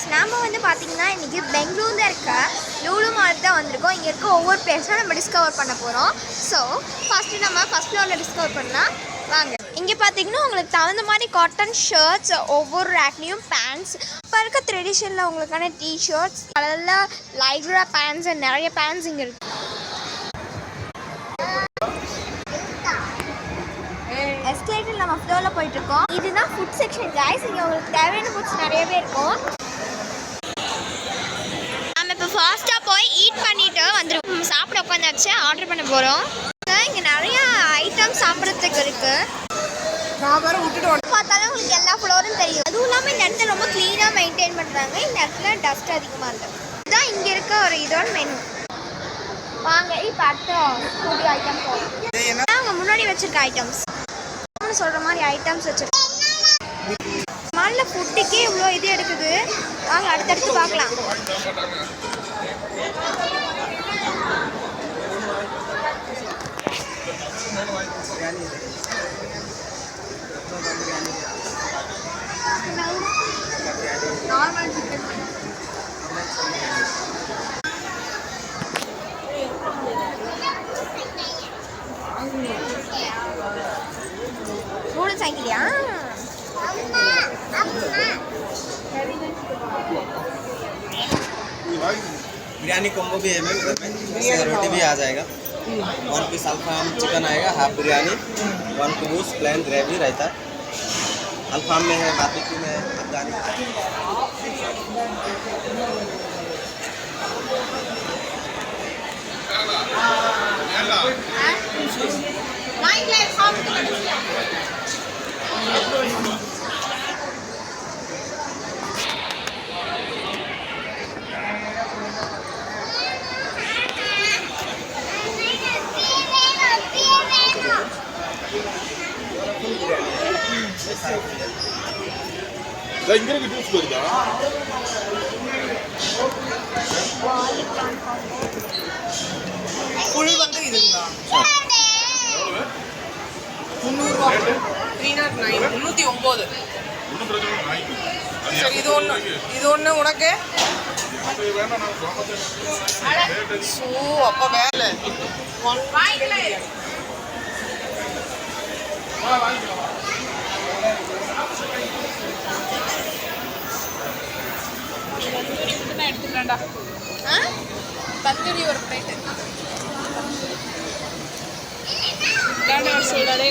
Guys நாம் வந்து பார்த்தீங்கன்னா இன்றைக்கி பெங்களூரில் இருக்க லூலு மாலுக்கு தான் வந்திருக்கோம். இங்கே இருக்க ஒவ்வொரு பிளேஸும் நம்ம டிஸ்கவர் பண்ண போகிறோம் ஸோ ஃபஸ்ட்டு நம்ம ஃபஸ்ட் ஃப்ளோரில் டிஸ்கவர் பண்ணால் வாங்க. இங்கே பார்த்தீங்கன்னா உங்களுக்கு தகுந்த மாதிரி காட்டன் ஷர்ட்ஸ் ஒவ்வொரு ரேக்லேயும் பேண்ட்ஸ் இப்போ இருக்க ட்ரெடிஷனில் உங்களுக்கான டிஷர்ட்ஸ் கலரில் லைக்ரா பேண்ட்ஸ் நிறைய பேண்ட்ஸ் இங்கே இருக்கு. எஸ்கலேட்டர் நம்ம ஃப்ளோரில் போயிட்டுருக்கோம் இதுதான் ஃபுட் செக்ஷன் கைஸ் இங்கே உங்களுக்கு தேவையான ஃபுட்ஸ் நிறையவே இருக்கும். இப்போ ஃபாஸ்ட்டாக போய் ஈட் பண்ணிட்டு வந்துருக்கோம் சாப்பிட உட்காந்தாச்சு ஆர்டர் பண்ண போகிறோம் இங்கே நிறைய ஐட்டம் சாப்பிட்றதுக்கு இருக்கு. நான் வேற விட்டுட்டு வந்து பார்த்தாலும் உங்களுக்கு எல்லா ஃப்ளோரும் தெரியும். அதுவும் இல்லாமல் இந்த இடத்த ரொம்ப க்ளீனாக மெயின்டைன் பண்ணுறாங்க இந்த இடத்துல டஸ்ட் அதிகமாக இருக்கு. இதுதான் இங்கே இருக்க ஒரு இதோட மெனு வாங்க இப்போ அடுத்த ஃபுட் ஐட்டம் போகும் அவங்க முன்னாடி வச்சிருக்க ஐட்டம்ஸ் சொல்ற மாதிரி ஐட்டம்ஸ் வச்சிருக்க மாலில் ஃபுட்டுக்கே இவ்வளோ இது எடுக்குது. வாங்க அடுத்தடுத்து பார்க்கலாம். Normal chicken noodles biryani combo भी है, मैम। में रोटी भी आ जाएगा। वन पीस अल्फाम चिकन आएगा हाफ़ बिरयानी वन कुबूस प्लेन ग्रेवी रायता अल्फाम में है बारबेक्यू में है अफगानी में இங்க குழு வந்து இதுங்களா முந்நூறுரூவா த்ரீ நாட் நைன் முந்நூற்றி ஒம்பது சரி இது ஒன்று இது ஒன்று உனக்கு ஸோ அப்போ வேலை ஆ? தந்தூரி ஒரு பிளேட்டு விளையாட சொல்கிறதே